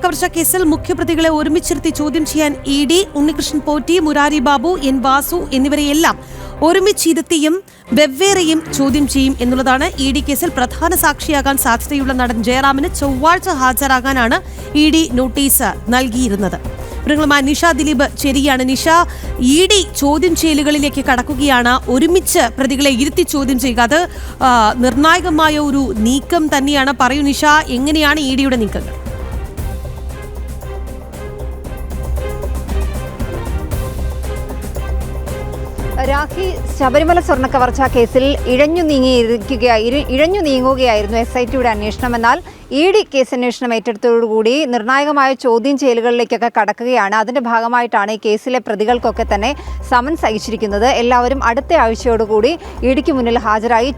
സ്വർണക്കവർച്ച കേസിൽ മുഖ്യപ്രതികളെ ഒരുമിച്ചിരുത്തി ചോദ്യം ചെയ്യാൻ E D Unnikrishnan Potti Murari Babu N Vasu എന്നിവരെയെല്ലാം ഒരുമിച്ചിരുത്തിയും വെവ്വേറെയും ചോദ്യം ചെയ്യും എന്നുള്ളതാണ് ഇ ഡി കേസിൽ പ്രധാന സാക്ഷിയാകാൻ സാധ്യതയുള്ള നടൻ ജയറാമിന് ചൊവ്വാഴ്ച ഹാജരാകാനാണ് ഇ ഡി നോട്ടീസ് നൽകിയിരുന്നത്. മൃഗങ്ങളുമായി നിഷ ദിലീപ് ചെരിയാണ് നിഷ ഇ ഡി ചോദ്യം ചെയ്യലുകളിലേക്ക് കടക്കുകയാണ്. ഒരുമിച്ച് പ്രതികളെ ഇരുത്തി ചോദ്യം ചെയ്യുക. അത് നിർണായകമായ ഒരു നീക്കം തന്നെയാണ്. പറയൂ നിഷ എങ്ങനെയാണ് ഇ ഡിയുടെ നീക്കങ്ങൾ? രാഖി ശബരിമല സ്വർണ കവർച്ചാ കേസിൽ ഇഴഞ്ഞു നീങ്ങിയിരിക്കുക ഇഴഞ്ഞു നീങ്ങുകയായിരുന്നു എസ് ഐ ടിയുടെ അന്വേഷണം. എന്നാൽ ഇ ഡി കേസ് അന്വേഷണം ഏറ്റെടുത്തതോടുകൂടി നിർണായകമായ ചോദ്യം ചെയ്യലുകളിലേക്കൊക്കെ കടക്കുകയാണ്. അതിന്റെ ഭാഗമായിട്ടാണ് ഈ കേസിലെ പ്രതികൾക്കൊക്കെ തന്നെ സമൻസ് അയച്ചിരിക്കുന്നത്. എല്ലാവരും അടുത്ത ആഴ്ചയോടുകൂടി ഇ ഡിക്ക് മുന്നിൽ ഹാജരായി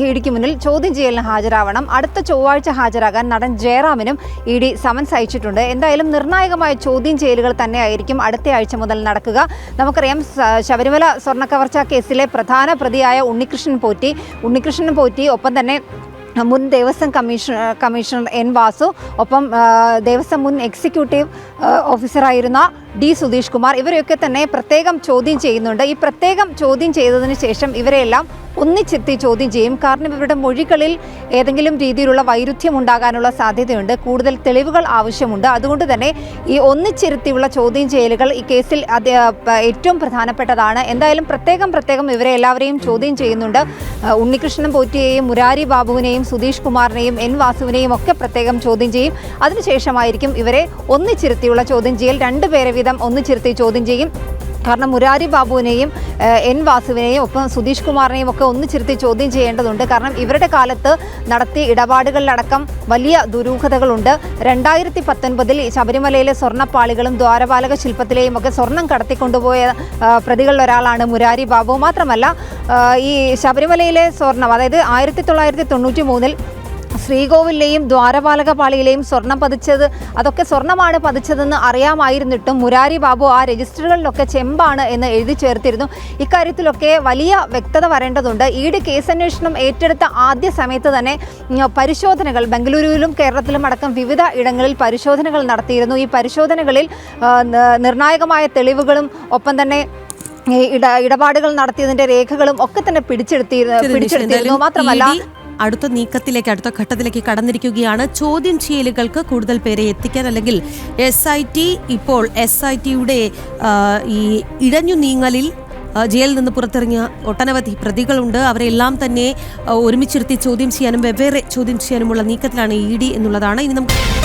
ഇ ഡിക്ക് മുന്നിൽ ചോദ്യം ചെയ്യലിന് ഹാജരാവണം. അടുത്ത ചൊവ്വാഴ്ച ഹാജരാകാൻ നടൻ ജയറാമിനും ഇ ഡി സമൻസ് അയച്ചിട്ടുണ്ട്. എന്തായാലും നിർണായകമായ ചോദ്യം ചെയ്യലുകൾ തന്നെയായിരിക്കും അടുത്ത ആഴ്ച മുതൽ നടക്കുക. നമുക്കറിയാം ശബരിമല സ്വർണക്കവർച്ചാ കേസിലെ പ്രധാന പ്രതിയായ ഉണ്ണികൃഷ്ണൻ പോറ്റി. ഉണ്ണികൃഷ്ണൻ പോറ്റി ഒപ്പം തന്നെ മുൻ Devaswom commission commissioner N Vasu ഒപ്പം ദേവസ്വം മുൻ എക്സിക്യൂട്ടീവ് ഓഫീസറായിരുന്ന ഡി സുധീഷ് കുമാർ. ഇവരെയൊക്കെ തന്നെ പ്രത്യേകം ചോദ്യം ചെയ്യുന്നുണ്ട്. ഈ പ്രത്യേകം ചോദ്യം ചെയ്തതിന് ശേഷം ഇവരെല്ലാം ഒന്നിച്ചെത്തി ചോദ്യം ചെയ്യും. കാരണം ഇവരുടെ മൊഴികളിൽ ഏതെങ്കിലും രീതിയിലുള്ള വൈരുദ്ധ്യം ഉണ്ടാകാനുള്ള സാധ്യതയുണ്ട്. കൂടുതൽ തെളിവുകൾ ആവശ്യമുണ്ട്. അതുകൊണ്ട് തന്നെ ഈ ഒന്നിച്ചിരുത്തിയുള്ള ചോദ്യം ചെയ്യലുകൾ ഈ കേസിൽ ഏറ്റവും പ്രധാനപ്പെട്ടതാണ്. എന്തായാലും പ്രത്യേകം പ്രത്യേകം ഇവരെ എല്ലാവരെയും ചോദ്യം ചെയ്യുന്നുണ്ട്. ഉണ്ണികൃഷ്ണൻ പോറ്റിയെയും മുരാരി ബാബുവിനെയും സുധീഷ് കുമാറിനെയും എൻ വാസുവിനെയും ഒക്കെ പ്രത്യേകം ചോദ്യം ചെയ്യും. അതിനുശേഷമായിരിക്കും ഇവരെ ഒന്നിച്ചിരുത്തിയുള്ള ചോദ്യം ചെയ്യൽ. രണ്ടുപേരെ വീതം ഒന്നിച്ചിരുത്തി ചോദ്യം ചെയ്യും. കാരണം മുരാരി ബാബുവിനെയും എൻ വാസുവിനെയും ഒപ്പം സുധീഷ് കുമാറിനെയും ഒക്കെ ഒന്നിച്ചിരുത്തി ചോദ്യം ചെയ്യേണ്ടതുണ്ട്. കാരണം ഇവരുടെ കാലത്ത് നടത്തിയ ഇടപാടുകളിലടക്കം വലിയ ദുരൂഹതകളുണ്ട്. രണ്ടായിരത്തി പത്തൊൻപതിൽ ശബരിമലയിലെ സ്വർണപ്പാളികളും ദ്വാരപാലക ശില്പത്തിലെയും ഒക്കെ സ്വർണം കടത്തിക്കൊണ്ടുപോയ പ്രതികളിൽ ഒരാളാണ് മുരാരി ബാബു. മാത്രമല്ല ഈ ശബരിമലയിലെ സ്വർണം അതായത് ആയിരത്തി തൊള്ളായിരത്തി തൊണ്ണൂറ്റി മൂന്നിൽ ശ്രീകോവിലെയും ദ്വാരപാലക പാളിയിലെയും സ്വർണം പതിച്ചത് അതൊക്കെ സ്വർണമാണ് പതിച്ചതെന്ന് അറിയാമായിരുന്നിട്ടും മുരാരി ബാബു ആ രജിസ്റ്ററുകളിലൊക്കെ ചെമ്പാണ് എന്ന് എഴുതി ചേർത്തിരുന്നു. ഇക്കാര്യത്തിലൊക്കെ വലിയ വ്യക്തത വരേണ്ടതുണ്ട്. ഈട് കേസന്വേഷണം ഏറ്റെടുത്ത ആദ്യ സമയത്ത് തന്നെ പരിശോധനകൾ ബംഗളൂരുവിലും കേരളത്തിലും അടക്കം വിവിധ ഇടങ്ങളിൽ പരിശോധനകൾ നടത്തിയിരുന്നു. ഈ പരിശോധനകളിൽ നിർണായകമായ തെളിവുകളും ഒപ്പം തന്നെ ഇട ഇടപാടുകൾ നടത്തിയതിന്റെ രേഖകളും ഒക്കെ തന്നെ പിടിച്ചെടുത്തി പിടിച്ചെടുത്തിരുന്നു. മാത്രമല്ല ഇ ഡി അടുത്ത നീക്കത്തിലേക്ക് അടുത്ത ഘട്ടത്തിലേക്ക് കടന്നിരിക്കുകയാണ്. ചോദ്യം ചെയ്യലുകൾക്ക് കൂടുതൽ പേരെ എത്തിക്കാൻ അല്ലെങ്കിൽ എസ് ഐ ടി ഇപ്പോൾ എസ് ഐ ടിയുടെ ഈ ഇഴഞ്ഞു നീങ്ങലിൽ ജയിലിൽ നിന്ന് പുറത്തിറങ്ങിയ ഒട്ടനവധി പ്രതികളുണ്ട്. അവരെല്ലാം തന്നെ ഒരുമിച്ചിരുത്തി ചോദ്യം ചെയ്യാനും വെവ്വേറെ ചോദ്യം ചെയ്യാനുമുള്ള നീക്കത്തിലാണ് ഇ ഡി എന്നുള്ളതാണ്. ഇനി നമുക്ക്